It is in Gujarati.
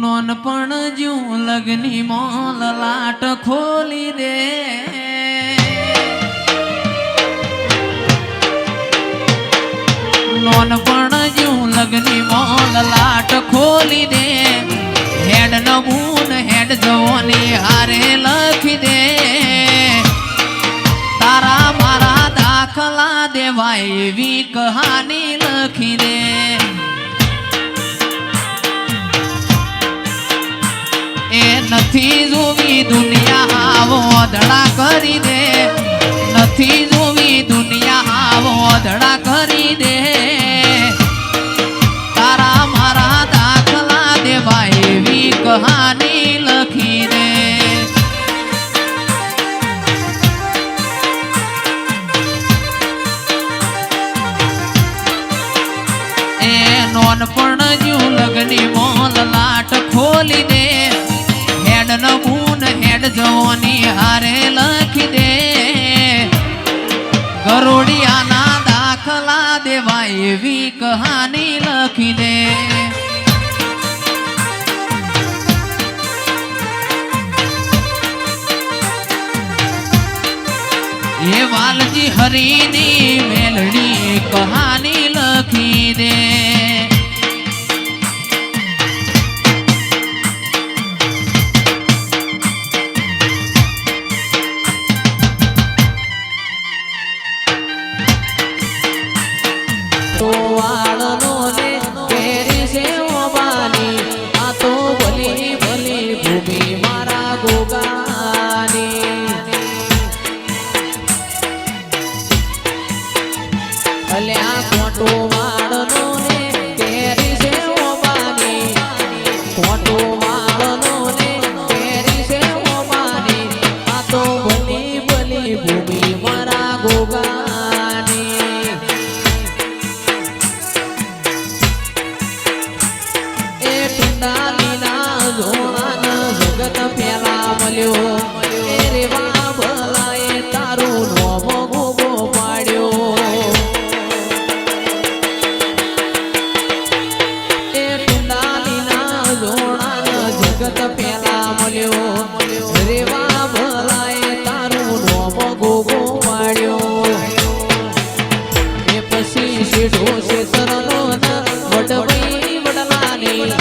નોનપણ જ્યું લગની મોલ લાટ ખોલી દે. નોનપણ જ્યું લગની મોલ લાટ ખોલી દે. હેડ નમૂન, હેડ જવાની હારે લખી દે. તારા મારા દાખલા દેવાય એવી કહાની લખી દે. નથી જોવી દુનિયા આવો ધડા કરી દે નથી જોવી દુનિયા આવો ધડા કરી દે તારા મારા દાખલા દેવા એવી કહાની લખી દે એ નોનપણ જ્યું લગની મોલ લાટ ખોલી દે નમૂન હેડ જવાની હારે લખી દે. ગરોડિયાના દાખલા દેવા એવી કહાની લખી દે. એ વાલજી હરીની મેલડી કહાની લખી દે. મળ્યો. રેવા ભલાએ તારું નોમ ગોગો પાડ્યો. એ ટુંડાલીના જોડાના જગત પેલા મળ્યો. રેવા ભલાએ તારું નોમ ગોગો પાડ્યો. એ પછી શેઠો શેતરનો વડવઈ વડલાની.